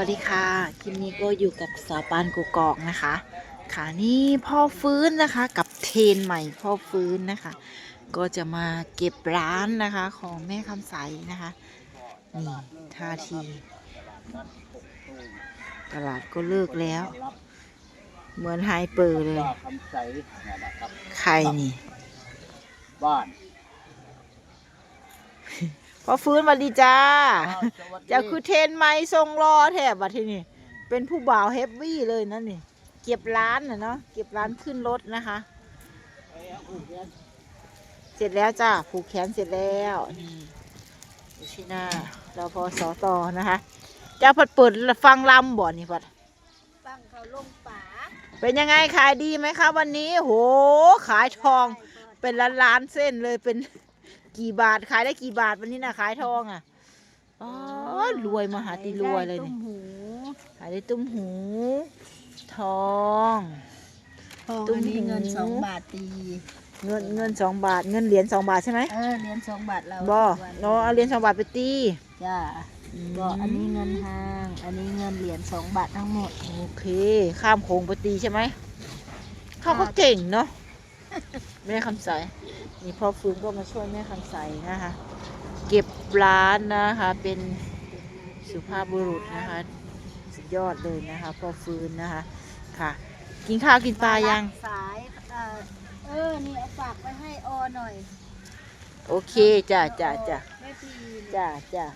วัสดีค่ะคลิปนี้ก็อยู่กับสาวปานกุกอกนะคะค่ะนี่พ่อฟื้นนะคะกับเทรนใหม่พ่อฟื้นนะคะ ก็จะมาเก็บร้านนะคะของแม่คำใสนะคะนี่ท่าที ตลาดก็เลิกแล้ว เหมือนไฮเปอร์เลยว่าคำใสนะครับใครนี่บ้าน พ่อฟื้นมาดีจ้าอ้าวสวัสดีเจ้าคือเทรนใหม่ทรงรอแทบบัดทีนี่ เป็นผู้บ่าวเฮฟวี่เลยนั่นนี่ เก็บร้านน่ะเนาะ เก็บร้านขึ้นรถนะคะ เสร็จแล้วจ้า ผูกแขนเสร็จแล้วนี่ดูที่หน้าเราพอสอต่อนะคะ เจ้าพัดเปิดฟังลำบ่นี่พัดฟังเขาลงป่าเป็นยังไงขายดีไหมคะวันนี้ โห ขายทอง เป็นล้านล้านๆเส้นเลยเป็น กี่บาทขายได้กี่บาทวันนี้นะขายทองอะอ๋อรวยมหาติรวยเลยได้นี่ต้มหูขายได้ตุ้มหู ทองทองตุ้มอันนี้หูเงินสองบาทตีเงินเงินสองบาทเงินเหรียญสองบาทใช่ไหมเออเหรียญสองบาทเราบ่ทุกวันเนาะเอาเหรียญสองบาทไปตีจ้าก็อันนี้เงินห้าง อันนี้เงินเหรียญสองบาททั้งหมดโอเค ข้ามโขงไปตีใช่ไหมเขาก็เก่งเนาะแม่คำใส นี่พ่อฟื้นก็มาช่วยแม่คำใสนะคะ เก็บร้านนะคะ เป็นสุภาพบุรุษนะคะ สุดยอดเลยนะคะพ่อฟื้นนะคะค่ะ กินข้าวกินปลายังสายเออเออนี่เอาฝากไปให้ออหน่อยโอเคจ้ะจ้ะจ้ะแม่พีจ้ะจ้ะ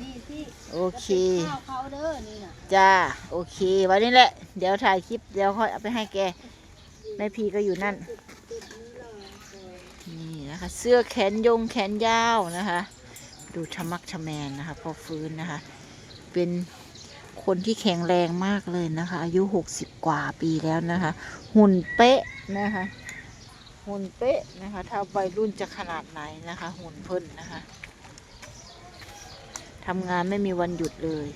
นี่ที่โอเคจะป็นข้าวเขาเด้อนี่น่ะจ้าโอเค วันนี้แหละ เดี๋ยวถ่ายคลิป เดี๋ยวค่อยเอาไปให้แกแม่พีก็อยู่นั่น นะคะ เสื้อแขนยงแขนยาวนะคะ ดูชะมักชะแมนนะคะ พอฟื้นนะคะ เป็นคนที่แข็งแรงมากเลยนะคะ อายุหกสิบกว่าปีแล้วนะคะ หุ่นเป๊ะนะคะ หุ่นเป๊ะนะคะ ถ้าวัยรุ่นจะขนาดไหนนะคะ หุ่นเพิ่นนะคะทำงานไม่มีวันหยุดเลย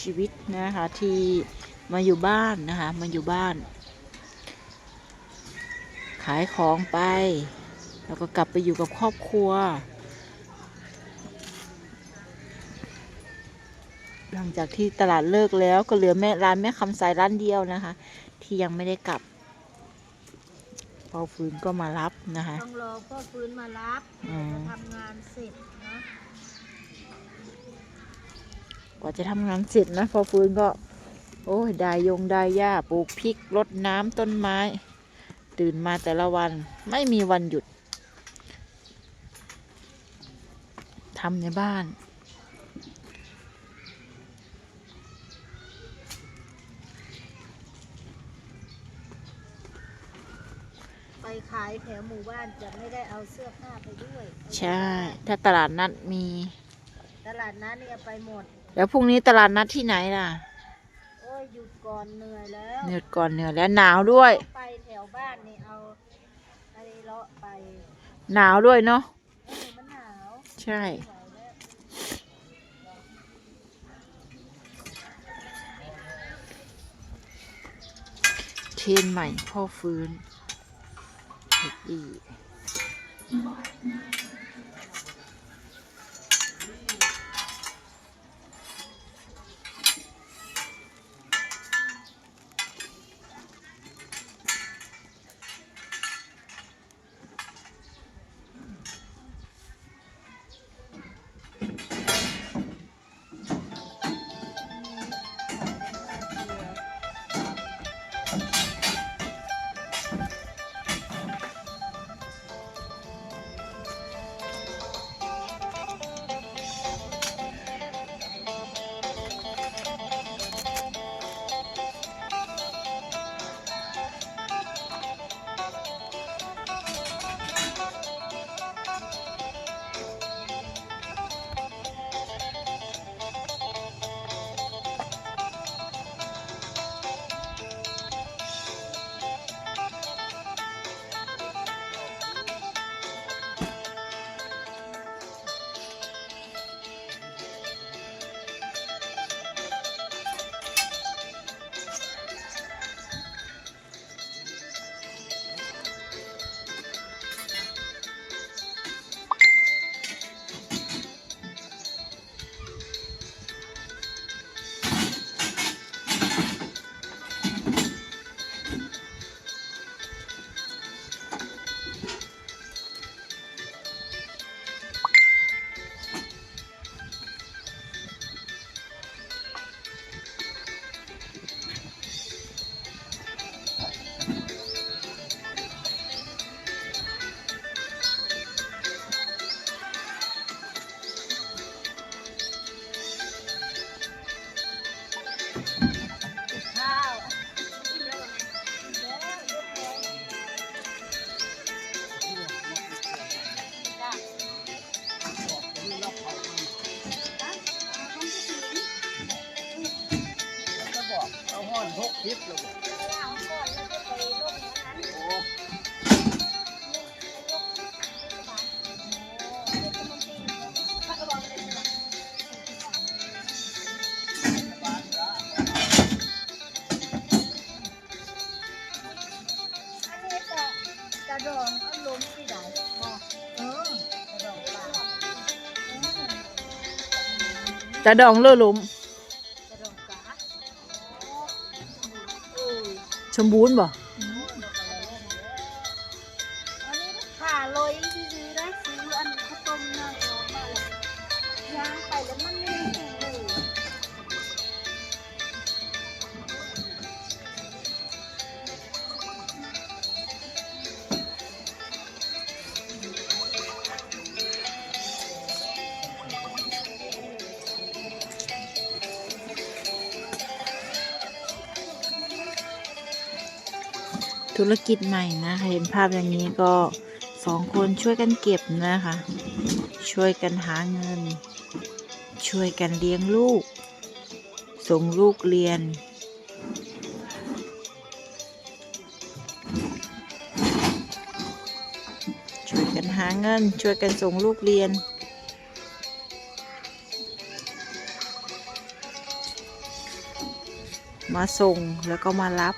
ชีวิตนะคะที่มาอยู่บ้านนะคะมาอยู่บ้าน ขายของไป แล้วก็กลับไปอยู่กับครอบครัว หลังจากที่ตลาดเลิกแล้วก็เหลือแม่ร้านแม่คำสายร้านเดียวนะคะ ที่ยังไม่ได้กลับพอฟื้นก็มารับนะคะต้องรอพ่อฟื้นมารับอืมจะทำงานเสร็จนะ กว่าจะทำงานเสร็จนะ พอฟื้นก็ โอ้ยได้ยงได้หญ้าปลูกพริกรดน้ำต้นไม้ ตื่นมาแต่ละวันไม่มีวันหยุดทำในบ้าน ไปขายแถวหมู่บ้านจะไม่ได้เอาเสื้อผ้าไปด้วย ใช่ ถ้าตลาดนัดมี ตลาดนัดนี่เอาไปหมด แล้วพรุ่งนี้ตลาดนัดที่ไหนล่ะโอ้ยหยุดก่อนเหนื่อยแล้วเหนื่อยก่อนเหนื่อยแล้วหนาวด้วย ไปแถวบ้านนี่เอาไอ้เลาะไปหนาวด้วยเนาะเออมันหนาวใช่ไหวแล้วเทรนใหม่พ่อฟื้นเฮ็ด ดีมันล้มที่ไหนบอกเออกระดองปลาตาดองเลอะหลุมกระดองปลาเออสมบูรณ์บ่อันนี้ขาลอยซื้อได้ซื้ออันข้าวต้มเนยออกมาเลยย่างไปแล้วมันไธุรกิจใหม่นะคะ เห็นภาพอย่างนี้ก็สองคนช่วยกันเก็บนะคะ ช่วยกันหาเงิน ช่วยกันเลี้ยงลูก ส่งลูกเรียน ช่วยกันหาเงิน ช่วยกันส่งลูกเรียนมาส่งแล้วก็มารับ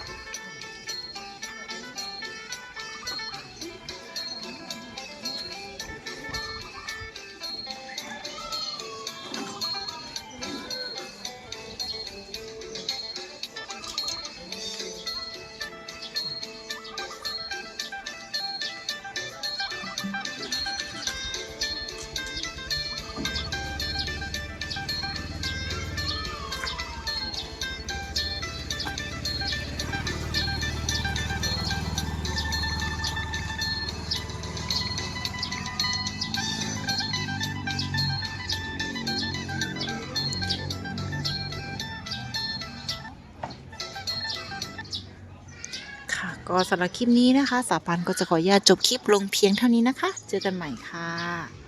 ก็สำหรับคลิปนี้นะคะ สาปันก็จะขออนุญาตจบคลิปลงเพียงเท่านี้นะคะ เจอกันใหม่ค่ะ